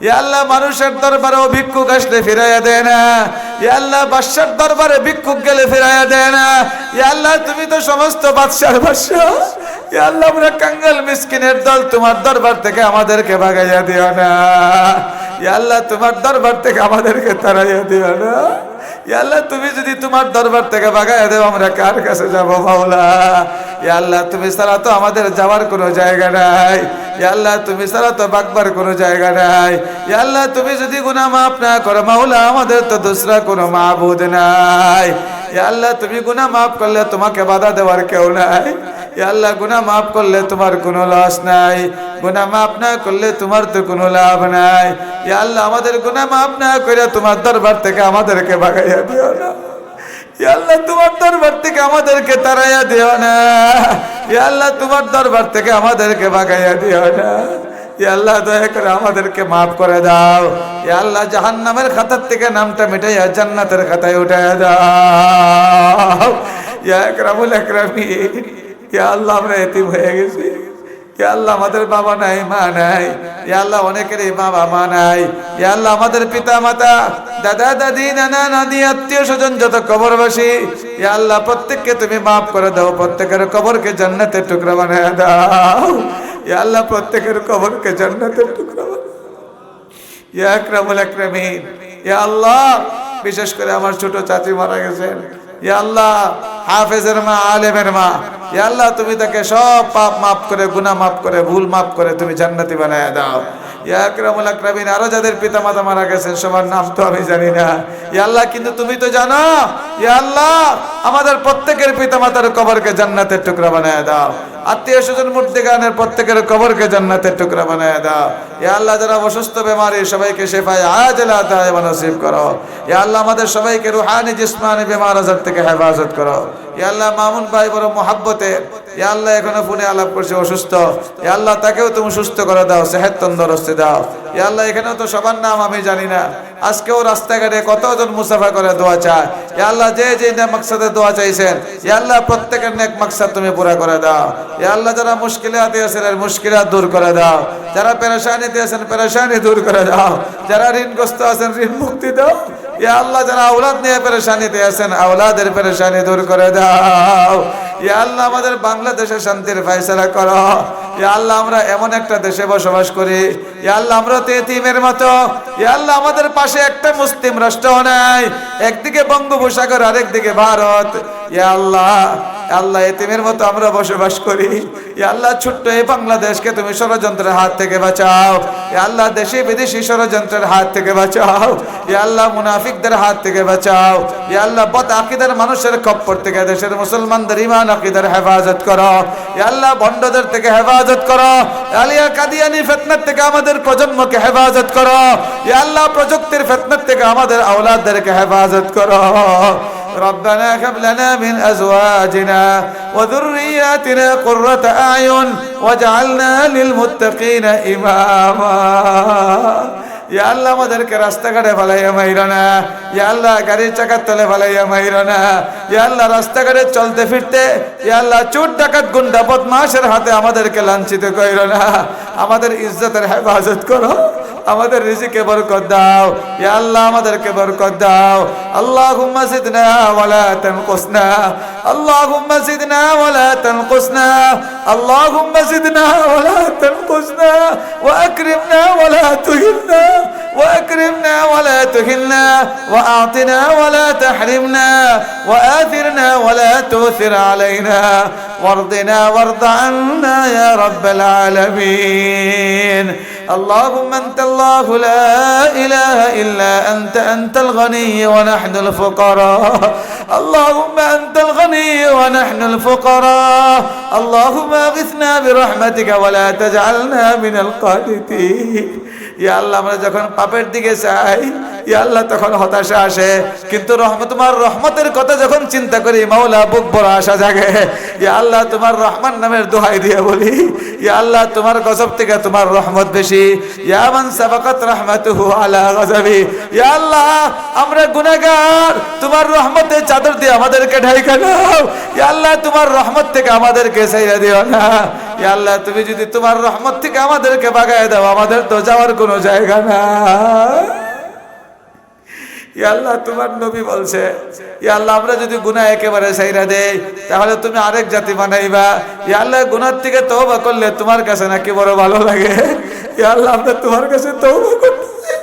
আল্লাহ, মানুষের দরবারে ভিক্ষুক আসলে ফিরাইয়া দেয় না। আল্লাহ, বাদশার দরবারে ভিক্ষুক গেলে ফিরাইয়া দেয় না। আল্লাহ, তুমি তো সমস্ত বাদশার বাদশা আল্লাহ আমরা কাঙ্গাল মিসকিনের দল তোমার দরবার থেকে আমাদেরকে ভাগাইয়া দিও না। আল্লাহ, তোমার দরবার থেকে আমাদেরকে তাড়াইয়া দিও না। আল্লাহ, তুমি যদি তোমার দরবার থেকে ভাগাইয়া দেও, আমরা কার কাছে যাব মাওলা? আল্লাহ, তুমি ছাড়া তো আমাদের যাওয়ার কোনো জায়গা নাই। আল্লাহ, তুমি ছাড়া তো বাগবার কোনো জায়গা নাই। আল্লাহ, তুমি যদি গুনাহ মাফ না করো, মাওলা আমাদের তো দুসরা কোনো মাবুদ নাই। আল্লাহ, তুমি গুনাহ মাফ করলে তোমাকে বাধা দেওয়ার কেউ নাই। আল্লাহ, গুনাহ মাফ করলে তোমার কোনো লস নাই। গুনাহ মাফ না করলে তোমার তো কোনো লাভ নাই। আল্লাহ, আমাদের গুনাহ মাফ না করে তোমার দরবার থেকে আমাদেরকে ভাগাইয়া দিও না। আল্লাহ, তোমার দরবার থেকে আমাদেরকে তাড়াইয়া দিও না। আল্লাহ, তোমার দরবার থেকে আমাদেরকে বাগাইয়া দিও না। আল্লাহ, দয়া করে আমাদেরকে মাফ করে দাও। আল্লাহ, জাহান্নামের খাতার থেকে নামটা মিটাইয়া জান্নাতের খাতায় উঠাইয়া দাও। ইয়া একরামুল একরামিন ইয়া আল্লাহ, আমরা এতিম হয়ে গেছি। আল্লাহ, আমাদের বাবা নাই, মা নাই। আল্লাহ, অনেকেরই বাবা, মা নাই। আল্লাহ, আমাদের পিতা মাতা দাদা, দাদি, নানা, নানি, আত্মীয় স্বজন যত কবরবাসী আল্লাহ, প্রত্যেককে তুমি মাফ করে দাও, প্রত্যেকের কবরকে জান্নাতের টুকরা বানায় দাও। আল্লাহ, প্রত্যেকের কবরকে জান্নাতের টুকরা ইয়া আকরামুল আকরামিন ইয়া আল্লাহ, বিশেষ করে আমার ছোট চাচি মারা গেছেন। ইয়া আল্লাহ হাফেজের মা, আলেমের মা। আল্লাহ, তুমি তাকে সব পাপ মাফ করে, গুনাহ মাফ করে, ভুল মাফ করে তুমি জান্নাতি বানায় দাও। ইয়াকরামুল আকরামিন, আরও যাদের পিতা মাতা মারা গেছেন, সবার নাম তো আমি জানি না। ইয়া আল্লাহ, কিন্তু তুমি তো জানো ইয়া আল্লাহ, আমাদের প্রত্যেকের পিতা মাতার কবরকে জান্নাতের টুকরা বানায় দাও। আত্মীয় স্বজন মূর্তি গানের প্রত্যেকের কবরকে জান্নাতের টুকরা বানায় দাও। ইয়া আল্লাহ, যারা অসুস্থ বেমারি, সবাইকে শেফায় আজলা তাই নসিব করো। ইয়া আল্লাহ, আমাদের সবাইকে রুহানি জিসমানি বেমার আজার থেকে হেফাজত করো। ইয়া আল্লাহ, মামুন ভাই বড় মহাব্বতে ইয়া আল্লাহ, এখনও ফোনে আলাপ করছে, অসুস্থ। ইয়া আল্লাহ, তাকেও তুমি সুস্থ করে দাও সেহেদ তন্দরস্তি দাও। ইয়া আল্লাহ, এখানেও তো সবার নাম আমি জানি না। আজকেও রাস্তাঘাটে কতজন মুসাফা করে দোয়া চায়? ইয়া আল্লাহ, যে যে মাকসাদে দোয়া চাইছেন ইয়া আল্লাহ, প্রত্যেকের নেক মাকসাদ তুমি পুরা করে দাও। ইয়া আল্লাহ, যারা মুশকিলে আতে আছেন আর মুশকিলাত দূর করে দাও। যারা পেরেশানিতে আছেন, পেরেশানি দূর করে দাও। যারা ঋণগ্রস্ত আছেন, ঋণ মুক্তি দাও। ইয়া আল্লাহ, যারা আওলাদ নিয়ে পেরেশানিতে আছেন, আওলাদের পেরেশানি দূর করে দাও। আল্লাহ, আমাদের বাংলাদেশে শান্তির ফায়সালা করো। আল্লাহ, আমরা এমন একটা দেশে বসবাস করি। আল্লাহ, আমরা তো এতিমের মতো। আল্লাহ, আমাদের পাশে একটা মুসলিম রাষ্ট্র নাই। একদিকে বঙ্গোপসাগর, আরেকদিকে ভারত। ইয়া আল্লাহ আল্লাহ এতিমের মতো আমরা বসবাস করি। আল্লাহ ছোট্ট এই বাংলাদেশকে তুমি ষড়যন্ত্রের হাত থেকে বাঁচাও। আল্লাহ দেশি বিদেশি ষড়যন্ত্রের হাত থেকে বাঁচাও। আল্লাহ মুনাফিকদের হাত থেকে বাঁচাও। আল্লাহ বদ আকিদার মানুষের খপ্পর থেকে দেশের মুসলমানদের ইমান আকিদার হেফাজত করো। আল্লাহ ভণ্ডদের থেকে হেফাজত করো। আলিয়া কাদিয়ানি ফেতনার থেকে আমাদের প্রজন্মকে হেফাজত করো। আল্লাহ প্রযুক্তির ফেতনার থেকে আমাদের আওলাদদেরকে হেফাজত করো। ربنا هب لنا من ازواجنا وذرياتنا قرة اعين واجعلنا للمتقين اماما ইয়া আল্লাহ আমাদেরকে রাস্তাঘাটে ফেলাইয়া মাইর না ইয়া আল্লাহ গাড়ির চাকার তলে ফেলাইয়া মাইর না ইয়া আল্লাহ রাস্তাঘাটে চলতে ফিরতে ইয়া আল্লাহ চোর ডাকাত গুন্ডা বদমাশের হাতে আমাদেরকে লাঞ্ছিত কইর না আমাদের ইজ্জতের হেফাজত করো আমাদের রিজিকে বরকত দাও ইয়া আল্লাহ আমাদেরকে বরকত দাও আল্লাহুম্মা জিদনা ওয়ালা তানকুসনা আল্লাহুম্মা জিদনা ওয়ালা তানকুসনা আল্লাহুম্মা জিদনা ওয়ালা তানকুসনা ওয়া আকরিমনা ওয়ালা তুহিননা وأكرمنا ولا تهنا وأعطنا ولا تحرمنا وآثرنا ولا تؤثر علينا وارضنا وارض عنا يا رب العالمين اللهم أنت الله لا إله إلا أنت أنت الغني ونحن الفقراء اللهم أنت الغني ونحن الفقراء اللهم أغثنا برحمتك ولا تجعلنا من القانتين ইয়া আল্লাহ আমরা যখন পাপের দিকে চাই ইয়া আল্লাহ তখন হতাশা আসে। কিন্তু রহমত, তোমার রহমতের কথা যখন চিন্তা করি, মাওলা বুক বড় আশা জাগে। ইয়া আল্লাহ তোমার রহমান নামের দোহাই দিয়ে বলি ইয়া আল্লাহ তোমার গজব থেকে তোমার রহমত বেশি। ইয়া মান সাবাকাত রাহমাতুহু আলা গজবি। ইয়া আল্লাহ, আমরা গুনাহগার, তোমার রহমতের চাদর দিয়ে আমাদেরকে ঢাইকা দাও। ইয়া আল্লাহ, তোমার রহমত থেকে আমাদেরকে ছাইরা দিও না। ইয়া আল্লাহ, তুমি যদি তোমার রহমত থেকে আমাদেরকে বাগায় দাও, আমাদের তো যাওয়ার কোনো জায়গা না আল্লাহ, তোমার নবী বলছে আল্লাহ, আমরা যদি গুনাহ একেবারে সাইরা দেই, তাহলে তুমি আরেক জাতি বানাইবা। আল্লাহ গুনার থেকে তওবা করলে তোমার কাছে নাকি বড় ভালো লাগে। আল্লাহ, আমরা তোমার কাছে তওবা করতেছি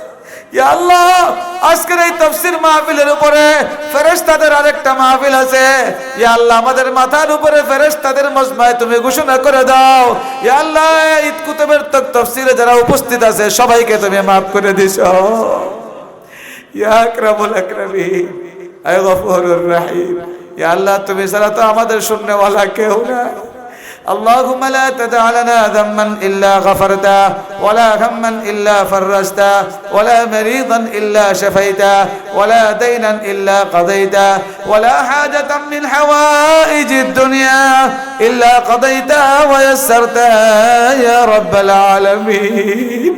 আরেকটা আছে। আমাদের মাথার উপরে তুমি করে দাও। যারা উপস্থিত আছে, সবাইকে তুমি মাফ করে দিছো। ইয়া আকরামুল আকরামিন আয় গফুরুর রহিম ইয়া আল্লাহ তুমি ছাড়া তো আমাদের শুননেওয়ালা কেউ না اللهم لا تدع لنا ذنبا إلا غفرته ولا هما إلا فرجته ولا مريضا إلا شفيته ولا دينا إلا قضيته ولا حاجة من حوائج الدنيا إلا قضيتها ويسرتها يا رب العالمين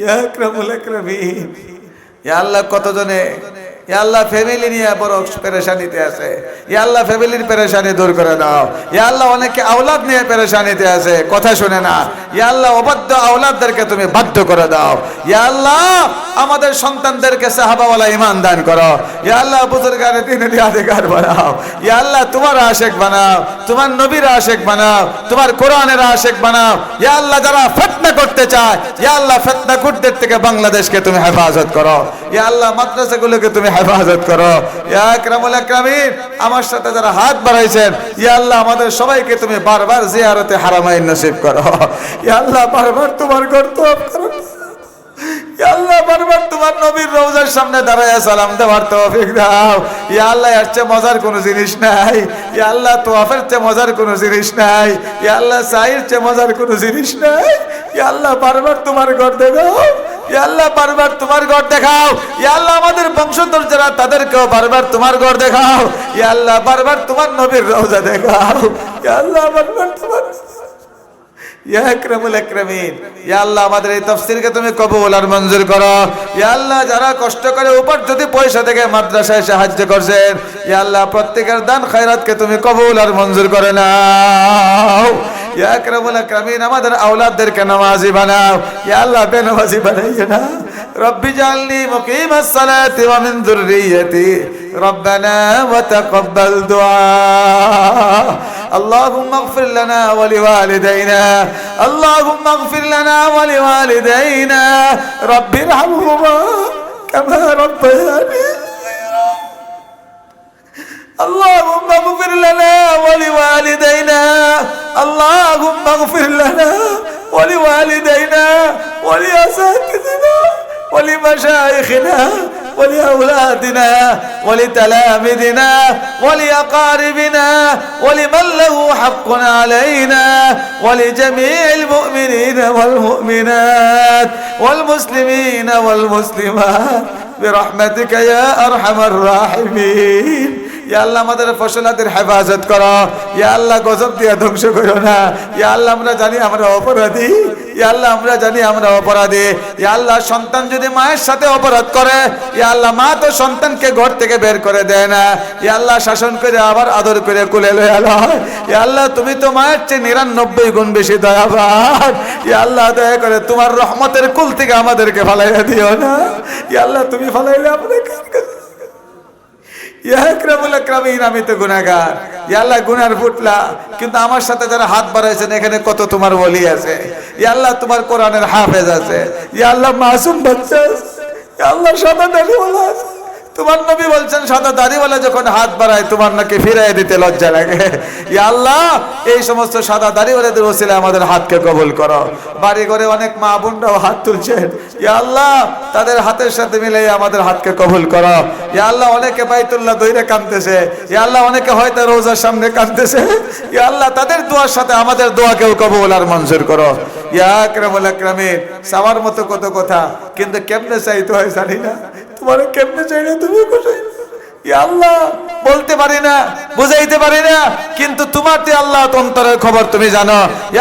ইয়া আকরামুল আকরামিন। ইয়া আল্লাহ কতজনে ইয়া আল্লাহ ফ্যামিলি নিয়ে বড় পেরেশানিতে আছে ইয়া আল্লাহ ফ্যামিলির পেরেশানি দূর করে দাও ইয়া আল্লাহ অনেকে আওলাদ নিয়ে পেরেশানিতে আছে কথা শুনে না ইয়া আল্লাহ অবাধ্য আওলাদদেরকে তুমি বাধ্য করে দাও ইয়া আল্লাহ আমাদের সন্তানদেরকে সাহাবাওয়ালা ইমান দান করো ইয়া আল্লাহ বুজুর্গানে দিনের অধিকার বানাও ইয়া আল্লাহ তোমার আশেক বানাও তোমার নবীর আশেক বানাও তোমার কোরআনের আশেক বানাও ইয়া আল্লাহ যারা ফেতনা করতে চায় ইয়া আল্লাহ ফেতনা কুটদের থেকে বাংলাদেশকে তুমি হেফাজত করো ইয়া আল্লাহ মাদ্রাসাগুলোকে তুমি হেফাজত করো। আকরামিন, আমার সাথে যারা হাত বাড়াইছেন, ইয়া আল্লাহ আমাদের সবাইকে তুমি বারবার জিয়ারতে হারামাইন নসিব করো। ইয়া আল্লাহ বারবার তোমার কর্তব্য করো। তোমার নবীর সামনে দাঁড়ায় সালাম দেওয়ার তৌফিক দাও। ইয়া আল্লাহ এর চেয়ে মজার কোনো জিনিস নাই। ইয়া আল্লাহ তোয়াফের চেয়ে মজার কোনো জিনিস নাই। ইয়া আল্লাহ সাইর চেয়ে মজার কোনো জিনিস নাই। ইয়া আল্লাহ বারবার তোমার ঘর ইয়া আল্লাহ, বারবার তোমার ঘর দেখাও। আল্লাহ, আমাদের বংশধর যারা তাদেরকেও বারবার তোমার ঘর দেখাও। আল্লাহ, বারবার তোমার নবীর রওজা দেখাও। আল্লাহ, বারবার তোমার আমাদের এই তুমি কবুল আর মঞ্জুর করো। আল্লাহ, যারা কষ্ট করে উপার্জিত পয়সা থেকে মাদ্রাসায় সাহায্য করছেন ইয়া আল্লাহ, প্রত্যেকের দান খায়রাতকে তুমি কবুল আর মঞ্জুর করে নাও। ইয়া আকরামুল আকরামিন আমাদের আওলাদদেরকে নামাজি বানাও ইয়া আল্লাহ বেনামাজি বানাইয়ে না رب اجعلني مقيم الصلاة ومن ذريتي ربنا وتقبل دعاء اللهم اغفر لنا ولوالدينا اللهم اغفر لنا ولوالدينا رب ارحمهما كما ربياني اللهم اغفر لنا ولوالدينا. اللهم اغفر لنا ولوالدينا ولأساتذتنا ولمشايخنا ولأولادنا ولتلامذنا ولأقاربنا ولمن له حق علينا ولجميع المؤمنين والمؤمنات والمسلمين والمسلمات برحمتك يا أرحم الراحمين. ইয়া আমাদের ফসলাদের হেফাজত করো ইয়া করো না ইয়া আমরা জানি আমরা অপরাধী ইয়া আমরা জানি আমরা অপরাধী ইয়া আল্লাহ সন্তান যদি মায়ের সাথে অপরাধ করে ইয়া আল্লাহ মা তো সন্তানকে ঘর থেকে বের করে দেয় না ইয়া শাসন করে আবার আদর করে কুলে লয়ে ইয়া আল্লাহ তুমি তো মায়ের চেয়ে নিরানব্বই গুণ বেশি দয়াবান ইয়া আল্লাহ দয়া করে তোমার রহমতের কুল থেকে আমাদেরকে ফালাইয়া দিও না ইয়া আল্লাহ তুমি ফালাইলে ইয়াল্লাহ গুনার কিন্তু আমার সাথে যারা হাত এখানে কত তোমার ইয়াল্লাহ তোমার হাফেজ আছে। ইয়াল্লাহ মাসুম বাচ্চা আল্লাহ, সাদা দাড়িওয়ালা আছে। তোমার নবী বলছেন, সাদা দাড়িওয়ালা যখন হাত বাড়ায়, তোমার নাকি ফিরাই দিতে লজ্জা লাগে। আল্লাহ, এই সমস্ত সাদা দাড়িওয়ালাদের ওসিলে আমাদের হাতকে কবুল করো। বাড়ি ঘরে অনেক মা বোনরাও হাত তুলছেন। আল্লাহ, তাদের হাতের সাথে মিলে আমাদের হাতকে কবুল করো। ইয়া আল্লাহ, অনেকে বাইতুল্লাহ দইরে কাঁদতেছে। ইয়া আল্লাহ, অনেকে হয়তো রোজার সামনে কাঁদতেছে। ইয়া আল্লাহ, তাদের দোয়ার সাথে আমাদের দোয়াকেও কবুল আর মঞ্জুর করো। ইয়া আকরামুল আকরামিন মতো কত কথা, কিন্তু কেমনে চাইতে হয় জানি না। তোমার কেমনে চাইলে তুমি কোথায় আল্লাহ বলতে পারি না। বুঝাইতে পারি না, কিন্তু তোমার তে আল্লাহ অন্তরের খবর তুমি জানো।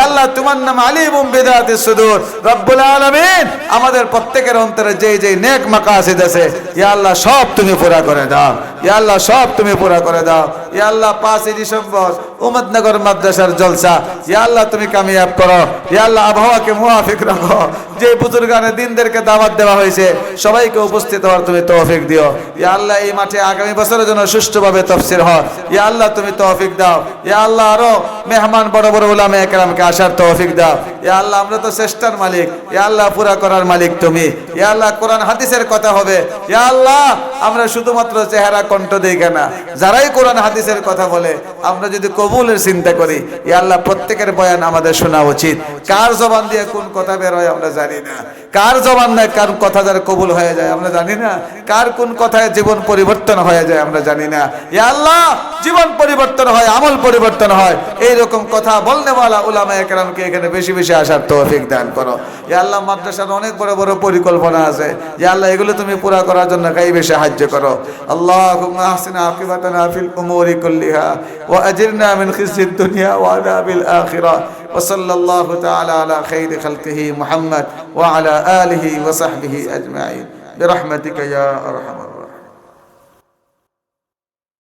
আল্লাহ, তোমার নাম আলিমুম বিদাতিস সুদূর। রব্বুল আলামিন, আমাদের প্রত্যেকের অন্তরে যেই যেই নেক মাকাসিদ আছে ইয়া আল্লাহ, সব তুমি পুরা করে দাও। ইয়া আল্লাহ, সব তুমি পুরা করে দাও। ইয়া আল্লাহ পাঁচই ডিসেম্বর উমদনগর মাদ্রাসার জলসা। ইয়া আল্লাহ, তুমি কামিয়াব করো। ইয়া আল্লাহ, আবহাওয়াকে মুআফিক রাখো। যে বুজুর্গানে দিনদেরকে দাওয়াত দেওয়া হয়েছে, সবাইকে উপস্থিত হওয়ার তুমি তৌফিক দিও। ইয়া আল্লাহ, এই মাঠে আগামী বছরের জন্য সুষ্ঠুভাবে তফসির হয়। ইয়া আল্লাহ তুমি তৌফিক দাও। ইয়া আল্লাহ আরও মেহমান, বড় বড় উলামে একরামকে আসার তৌফিক দাও। ইয়া আল্লাহ, আমরা তো চেষ্টার মালিক। ইয়া আল্লাহ, পুরা করার মালিক তুমি। ইয়া আল্লাহ, কোরআন, হাদিসের কথা হবে। ইয়া আল্লাহ, আমরা শুধুমাত্র চেহারা কণ্ঠ দিই কেন? যারাই কোরআন, হাদিসের কথা বলে, আমরা যদি কবুলের চিন্তা করি, ইয়া আল্লাহ, প্রত্যেকের বয়ান আমাদের শোনা উচিত। কার জবান দিয়ে কোন কথা বের হয় আমরা জানি না। কার জবান নাই কার কথা যার কবুল হয়ে যায় আমরা জানি না। কার কোন কথায় জীবন পরিবর্তন হয়ে যায় আমরা জানি না। ইয়া আল্লাহ, জীবন পরিবর্তন হয়, আমল পরিবর্তন হয়। এই রকম কথা বলনেওয়ালা উলামা একরামকে এখানে বেশি বেশি আসার তৌফিক দান করো ইয়া আল্লাহ মাদ্রাসার অনেক বড় বড় পরিকল্পনা আছে ইয়া আল্লাহ এগুলো তুমি পুরা করার জন্য গাইবে সাহায্য করো আল্লাহুম্মা আহসিন আকিবাতানা ফিল উমুরি কুল্লিহা ওয়া আজিরনা মিন খিজিদ দুনিয়া ওয়া আযাবিল আখিরাহ وصلى الله تعالى على خير خلقه محمد وعلى آله وصحبه أجمعين برحمتك يا أرحم الراحمين